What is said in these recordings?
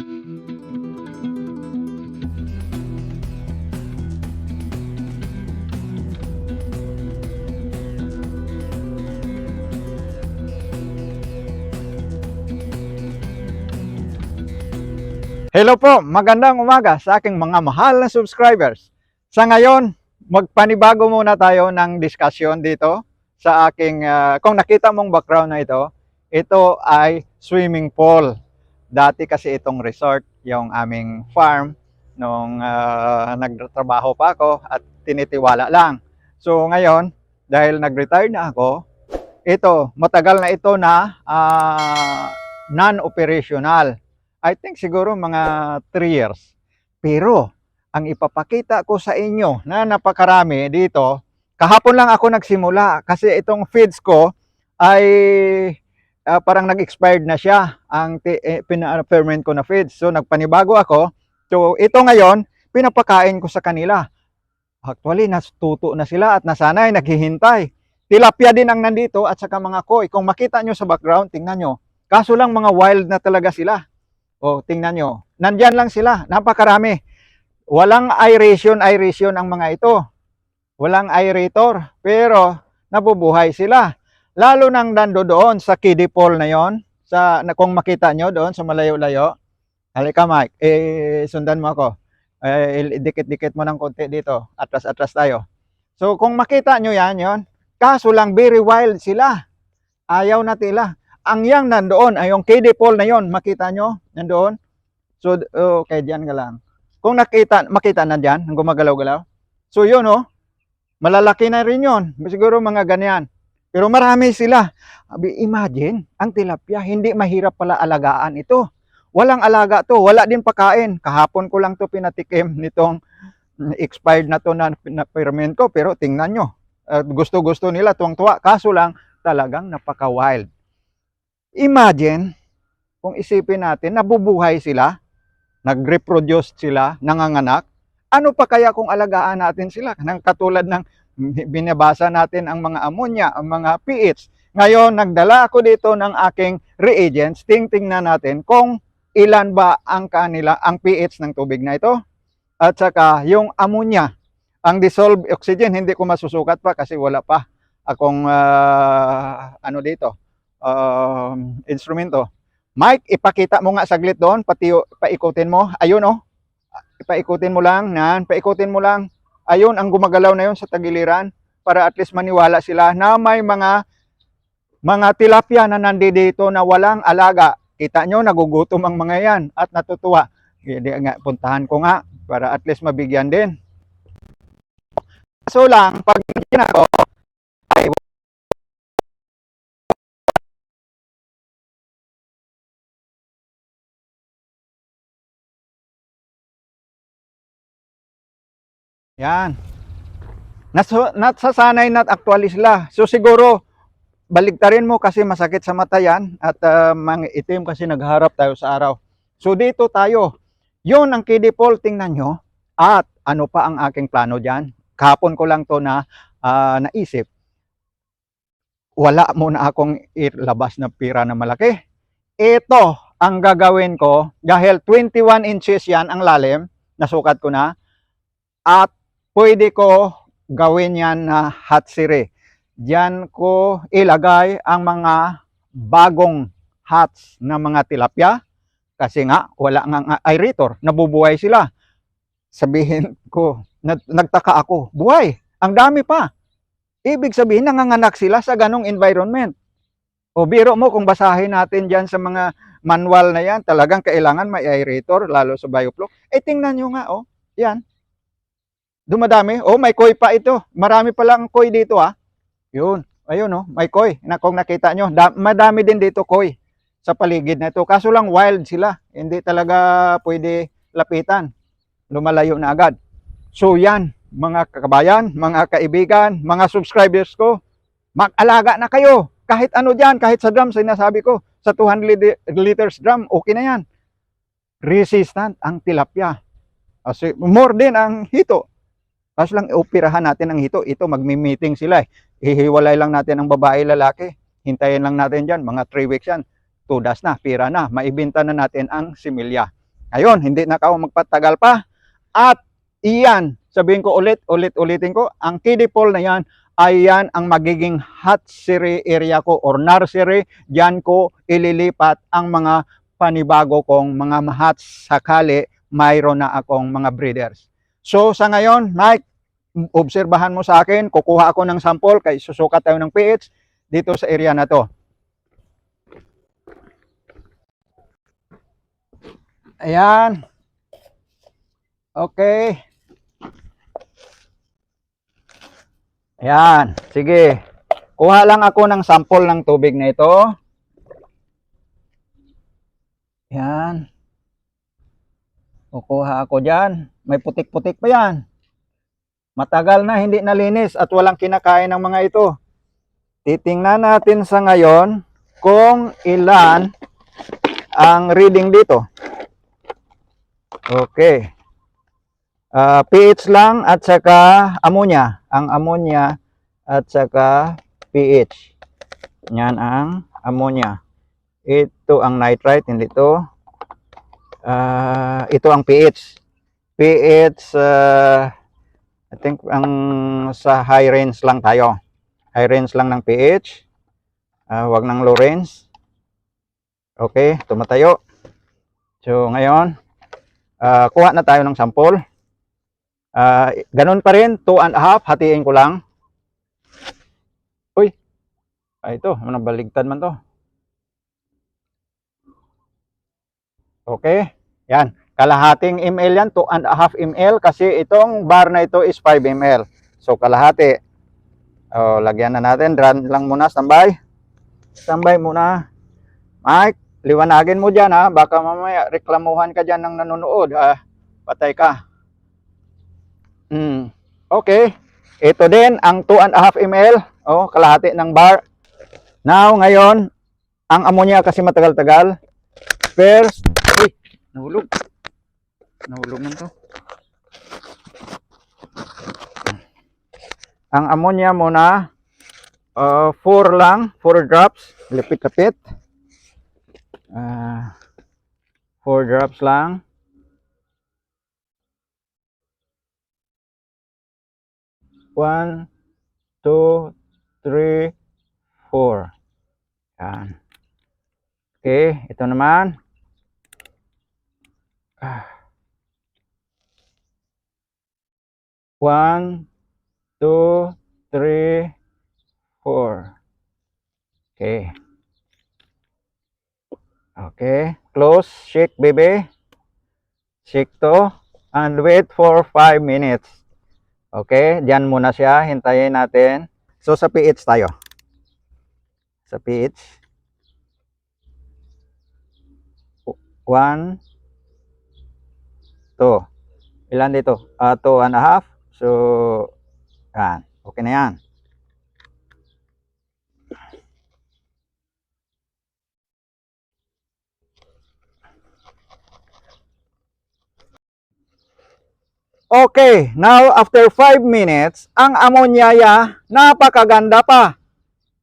Hello po, magandang umaga sa aking mga mahal na subscribers. Sa ngayon, magpanibago muna tayo ng discussion dito sa aking, ah, kung nakita mong background na ito, ito ay swimming pool. Dati kasi itong resort, yung aming farm, nung ah, nagtrabaho pa ako at tinitiwala lang. So ngayon, dahil nag-retire na ako, ito, matagal na ito na ah, non-operational. I think siguro mga 3 years. Pero, ang ipapakita ko sa inyo na napakarami dito, kahapon lang ako nagsimula kasi itong feeds ko ay ah, parang nag-expired na siya ang eh, pina-ferment ko na feeds. So, nagpanibago ako. So, ito ngayon, pinapakain ko sa kanila. Actually, natuto na sila at nasanay, naghihintay. Tilapia din ang nandito at saka mga koi. Kung makita nyo sa background, tingnan nyo. Kaso lang mga wild na talaga sila. O, tingnan nyo. Nandyan lang sila. Napakarami. Walang aeration, aeration ang mga ito. Walang aerator. Pero, nabubuhay sila. Lalo nang dando doon sa kiddie pool na yon sa, na, kung makita nyo doon sa malayo-layo. Halika Mike, eh, sundan mo ako. Eh, dikit-dikit mo ng konti dito. Atras-atras tayo. So, kung makita nyo yan, yon Kaso lang, very wild sila. Ayaw na tila ang yang nandoon ay yung kiddie pool na yon makita nyo nandoon so okay diyan ka lang kung nakita makita na diyan gumagalaw-galaw so yun oh malalaki na rin yon siguro mga ganyan pero marami sila. Imagine ang tilapia hindi mahirap pala alagaan ito. Walang alaga to wala din pakain. Kahapon ko lang to pinatikim nitong mm, expired na to na, na ferment ko pero tingnan nyo. Uh, gusto-gusto nila tuwang-tuwa. Kaso lang talagang napaka-wild. Imagine, kung isipin natin, nabubuhay sila, nag-reproduce sila, nanganganak, ano pa kaya kung alagaan natin sila? Nang katulad ng binabasa natin ang mga ammonia, ang mga pH. Ngayon, nagdala ako dito ng aking reagents. Ting-tingnan natin kung ilan ba ang kanila, ang pH ng tubig na ito. At saka yung ammonia, ang dissolved oxygen, hindi ko masusukat pa kasi wala pa akong ah, ano dito, um, instrumento. Mike, ipakita mo nga saglit doon, pati paikutin mo. Ayun oh. Paikutin mo lang, nan, paikutin mo lang. Ayun ang gumagalaw na yun sa tagiliran para at least maniwala sila na may mga mga tilapia na nandito na walang alaga. Kita nyo, nagugutom ang mga yan at natutuwa. Hindi nga, puntahan ko nga para at least mabigyan din. So lang, pag nandiyan Yan. Naso, nasasanay na actually sila. So siguro, baligtarin mo kasi masakit sa mata yan at uh, mga itim kasi nagharap tayo sa araw. So dito tayo. Yun ang kiddie pool, tingnan nyo. At ano pa ang aking plano dyan? Kahapon ko lang to na ah, naisip. Wala muna akong ilabas na pira na malaki. Ito ang gagawin ko dahil 21 inches yan ang lalim. Nasukat ko na. At pwede ko gawin yan na hatsiri. Diyan ko ilagay ang mga bagong hats na mga tilapia kasi nga wala nga aerator, nabubuhay sila. Sabihin ko, nag- nagtaka ako, buhay, ang dami pa. Ibig sabihin, nanganganak sila sa ganong environment. O biro mo kung basahin natin diyan sa mga manual na yan, talagang kailangan may aerator, lalo sa bioflow. Eh tingnan nyo nga, oh, yan, dumadami. Oh, may koi pa ito. Marami pa lang koi dito ah. Yun. Ayun oh, may koi. Na kung nakita nyo, da- madami din dito koi sa paligid na ito. Kaso lang wild sila. Hindi talaga pwede lapitan. Lumalayo na agad. So yan, mga kabayan, mga kaibigan, mga subscribers ko, mag-alaga na kayo. Kahit ano dyan, kahit sa drum, sinasabi ko, sa 200 li- liters drum, okay na yan. Resistant ang tilapia. Kasi more din ang hito. Kaso lang, operahan natin ang hito. Ito, magmi-meeting sila. Eh. Hihiwalay lang natin ang babae, lalaki. Hintayin lang natin dyan. Mga 3 weeks yan. Tudas na, pira na. Maibenta na natin ang similya. Ngayon, hindi na ako magpatagal pa. At iyan, sabihin ko ulit, ulit, ulitin ko, ang kiddie pool na yan ay yan ang magiging hatchery area ko or nursery. Diyan ko ililipat ang mga panibago kong mga mahats sakali mayroon na akong mga breeders. So sa ngayon, Mike, obserbahan mo sa akin, kukuha ako ng sample kay susukat tayo ng pH dito sa area na to. Ayan. Okay. Ayan. Sige. Kuha lang ako ng sample ng tubig na ito. Ayan. Kukuha ako dyan. May putik-putik pa yan. Matagal na hindi nalinis at walang kinakain ng mga ito. Titingnan natin sa ngayon kung ilan ang reading dito. Okay. Ah, pH lang at saka ammonia. Ang ammonia at saka pH. Yan ang ammonia. Ito ang nitrite, hindi ito. Ah, ito ang pH. pH, ah, I think ang sa high range lang tayo. High range lang ng pH. Ah, wag ng low range. Okay, tumatayo. So ngayon, ah, kuha na tayo ng sample. Ah, ganun pa rin, 2 and a half, hatiin ko lang. Uy, ah, ito, nabaligtad man to. Okay, yan. Kalahating ml yan, 2 and a half ml kasi itong bar na ito is 5 ml. So kalahati. Oh, lagyan na natin. Run lang muna, standby. Standby muna. Mike, liwanagin mo dyan ha. Baka mamaya reklamuhan ka dyan ng nanonood. Ha? Patay ka. Hmm. Okay. Ito din ang 2 and a half ml. Oh, kalahati ng bar. Now, ngayon, ang ammonia kasi matagal-tagal. First, uy, nahulog. Nahulog man to. Ang ammonia muna, uh, 4 lang, 4 drops, lipit-lapit. Uh, 4 drops lang. One, two, three, four. Yan. Okay, ito naman. Ah. One, two, three, four. Okay. Okay. Close. Shake, baby. Shake to. And wait for 5 minutes. Okay. Diyan muna siya. Hintayin natin. So, sa pH tayo. Sa pH. One, two. Ilan dito? Ah, two and a half. So, yan. Okay na yan. Okay, now after 5 minutes, ang ammonia ya, napakaganda pa.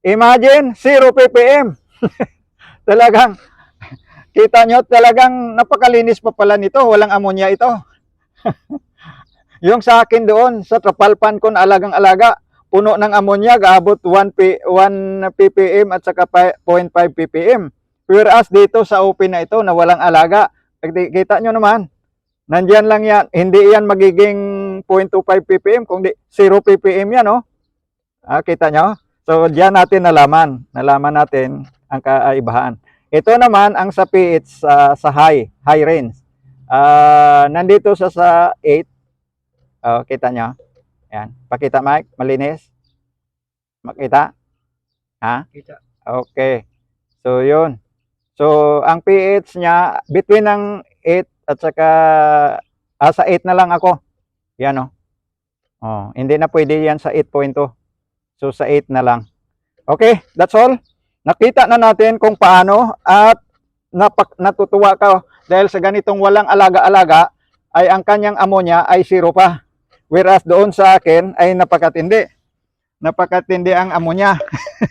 Imagine, 0 ppm. talagang, kita nyo, talagang napakalinis pa pala nito. Walang ammonia ito. Yung sa akin doon, sa Trapalpan ko na alagang-alaga, puno ng ammonia, gaabot 1, P, 1 ppm at saka pa- 0.5 ppm. Whereas dito sa open na ito, na walang alaga, kita nyo naman, nandyan lang yan, hindi yan magiging 0.25 ppm, kundi 0 ppm yan, no? Ah, kita nyo? So, diyan natin nalaman, nalaman natin ang kaibahan. Ito naman ang sa pH sa, sa high, high range. Ah, nandito sa sa 8. Oh, kita nyo? Yan. Pakita, Mike. Malinis. Makita? Ha? Kita. Okay. So, yun. So, ang pH niya, between ng 8 at saka, ah, sa 8 na lang ako. Yan, oh. Oh, hindi na pwede yan sa 8.2. So, sa 8 na lang. Okay, that's all. Nakita na natin kung paano at napak natutuwa ka dahil sa ganitong walang alaga-alaga ay ang kanyang ammonia ay zero pa. Whereas doon sa akin ay napakatindi. Napakatindi ang ammonia.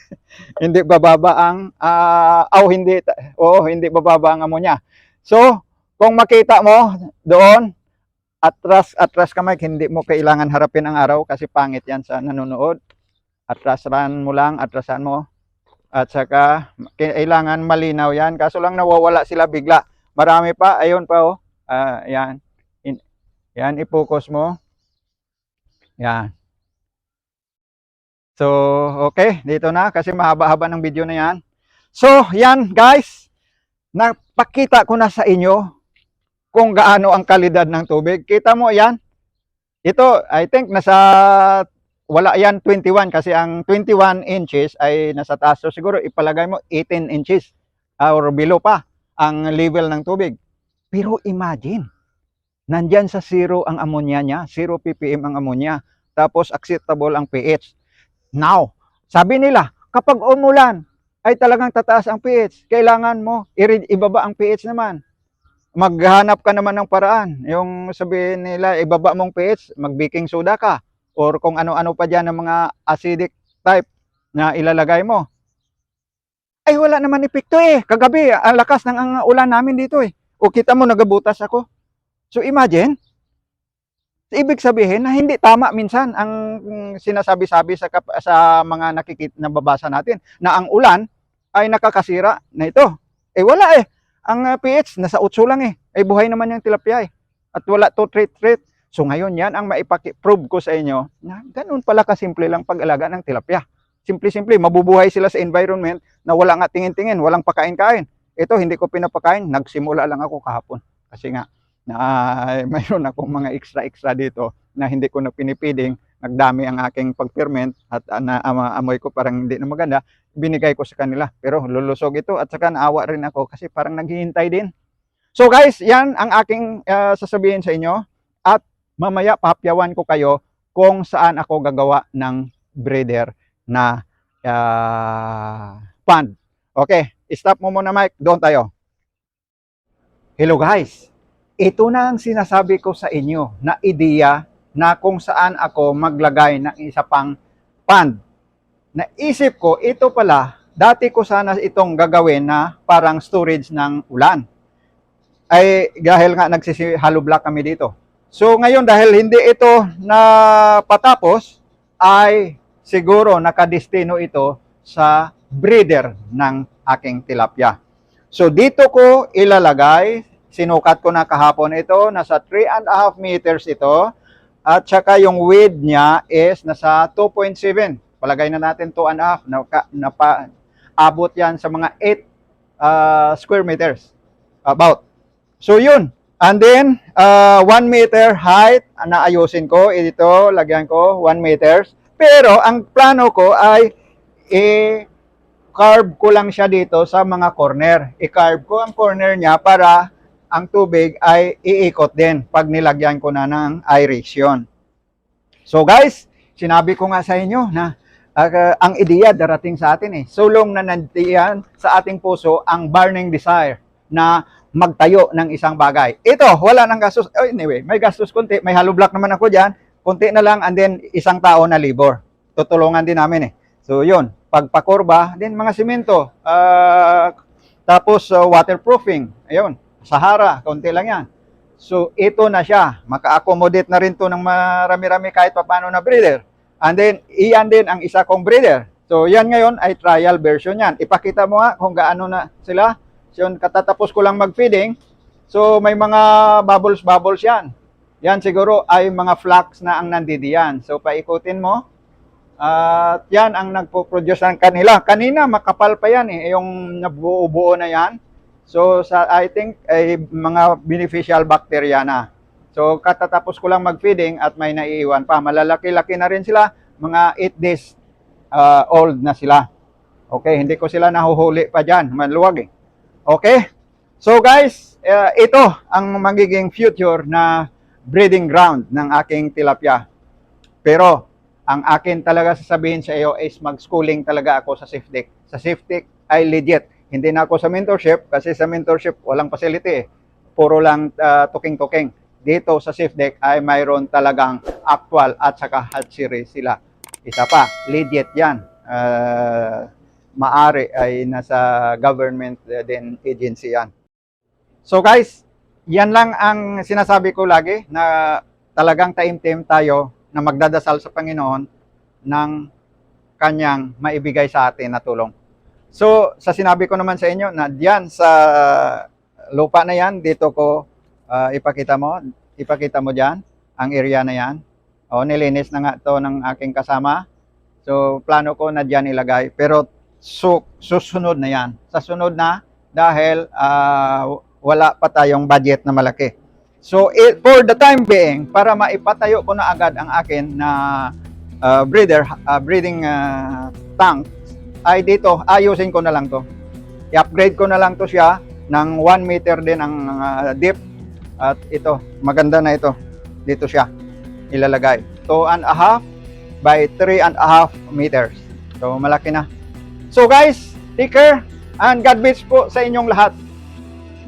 hindi bababa ang ah, aw hindi oo, hindi bababa ang ammonia. So, Kung makita mo doon, atras, atras ka Mike, hindi mo kailangan harapin ang araw kasi pangit yan sa nanonood. Atrasan mo lang, atrasan mo. At saka, kailangan malinaw yan. Kaso lang nawawala sila bigla. Marami pa, ayun pa oh. Ah, yan. In, yan, i-focus mo. Yan. So, okay, dito na kasi mahaba-haba ng video na yan. So, yan guys, napakita ko na sa inyo kung gaano ang kalidad ng tubig. Kita mo yan? Ito, I think nasa, wala yan 21 kasi ang 21 inches ay nasa taas. So, siguro ipalagay mo 18 inches or below pa ang level ng tubig. Pero imagine, nandyan sa zero ang ammonia niya, 0 ppm ang ammonia, tapos acceptable ang pH. Now, sabi nila, kapag umulan, ay talagang tataas ang pH. Kailangan mo, ibaba ang pH naman. Maghanap ka naman ng paraan. Yung sabihin nila, ibaba mong pH, mag-baking soda ka. Or kung ano-ano pa dyan ng mga acidic type na ilalagay mo. Ay, wala naman epekto eh. Kagabi, ang lakas ng ang ulan namin dito eh. O kita mo, nagabutas ako. So imagine, ibig sabihin na hindi tama minsan ang sinasabi-sabi sa sa mga nakikita nababasa natin na ang ulan ay nakakasira na ito. Eh wala eh. Ang uh, pH nasa 8 lang eh. Ay buhay naman yung tilapia eh. At wala to treat treat. So ngayon yan ang maipaki-prove ko sa inyo na ganun pala kasimple lang pag-alaga ng tilapia. Simple-simple, mabubuhay sila sa environment na wala nga tingin-tingin, walang pakain-kain. Ito, hindi ko pinapakain. Nagsimula lang ako kahapon. Kasi nga, na ay, mayroon akong mga extra-extra dito na hindi ko na pinipiding, nagdami ang aking pag-ferment at ama- amoy ko parang hindi na maganda, binigay ko sa kanila. Pero lulusog ito at saka naawa rin ako kasi parang naghihintay din. So guys, yan ang aking uh, sasabihin sa inyo at mamaya papyawan ko kayo kung saan ako gagawa ng breeder na uh, pond. Okay, stop mo muna Mike, doon tayo. Hello guys, ito na ang sinasabi ko sa inyo na ideya na kung saan ako maglagay ng isa pang pond. Naisip ko, ito pala, dati ko sana itong gagawin na parang storage ng ulan. Ay, dahil nga nagsisi-hollow block kami dito. So ngayon dahil hindi ito na patapos, ay siguro nakadestino ito sa breeder ng aking tilapia. So dito ko ilalagay, sinukat ko na kahapon ito, nasa 3 and a half meters ito. At saka yung width niya is nasa 2.7. Palagay na natin 2 and a half. Na, na pa, abot yan sa mga 8 uh, square meters. About. So yun. And then, uh, 1 meter height, naayusin ko. Ito, lagyan ko 1 meters. Pero ang plano ko ay i-carve ko lang siya dito sa mga corner. I-carve ko ang corner niya para ang tubig ay iikot din pag nilagyan ko na ng aeration. So guys, sinabi ko nga sa inyo na uh, ang ideya darating sa atin eh. Sulong na nandiyan sa ating puso ang burning desire na magtayo ng isang bagay. Ito, wala nang gastos. Oh, anyway, may gastos konti. May hollow block naman ako dyan. Konti na lang and then isang tao na labor. Tutulungan din namin eh. So yun, pagpakurba, then mga simento. Uh, tapos uh, waterproofing. Ayun, Sahara, konti lang yan. So, ito na siya. Maka-accommodate na rin to ng marami-rami kahit pa paano na breeder. And then, iyan din ang isa kong breeder. So, yan ngayon ay trial version yan. Ipakita mo nga kung gaano na sila. So, yun, katatapos ko lang mag-feeding. So, may mga bubbles-bubbles yan. Yan siguro ay mga flux na ang nandidiyan. So, paikutin mo. At yan ang nagpo-produce ng kanila. Kanina, makapal pa yan eh. Yung nabuo-buo na yan. So sa I think ay mga beneficial bacteria na. So katatapos ko lang mag-feeding at may naiiwan pa. Malalaki-laki na rin sila, mga 8 days uh, old na sila. Okay, hindi ko sila nahuhuli pa diyan, maluwag eh. Okay? So guys, uh, ito ang magiging future na breeding ground ng aking tilapia. Pero ang akin talaga sasabihin sa iyo is mag-schooling talaga ako sa SafeDeck. Sa SafeDeck ay legit hindi na ako sa mentorship kasi sa mentorship walang facility eh. Puro lang uh, tuking-tuking. Dito sa safe deck ay mayroon talagang actual at saka hatchery sila. Isa pa, legit yan. Uh, maari ay nasa government uh, din agency yan. So guys, yan lang ang sinasabi ko lagi na talagang taimtim tayo na magdadasal sa Panginoon ng kanyang maibigay sa atin na tulong. So, sa sinabi ko naman sa inyo na diyan sa lupa na yan, dito ko ah, ipakita mo, ipakita mo diyan ang area na yan. O, nilinis na nga to ng aking kasama. So, plano ko na diyan ilagay. Pero, su- susunod na yan. Sa sunod na, dahil ah, wala pa tayong budget na malaki. So, it, for the time being, para maipatayo ko na agad ang akin na ah, breeder, ah, breeding ah, tank, ay dito, ayusin ko na lang to. I-upgrade ko na lang to siya ng 1 meter din ang ah, deep. At ito, maganda na ito. Dito siya ilalagay. 2 and a half by 3 and a half meters. So, malaki na. So guys, take care and God bless po sa inyong lahat.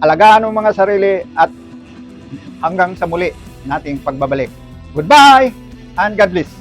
Alagaan ang mga sarili at hanggang sa muli nating pagbabalik. Goodbye and God bless.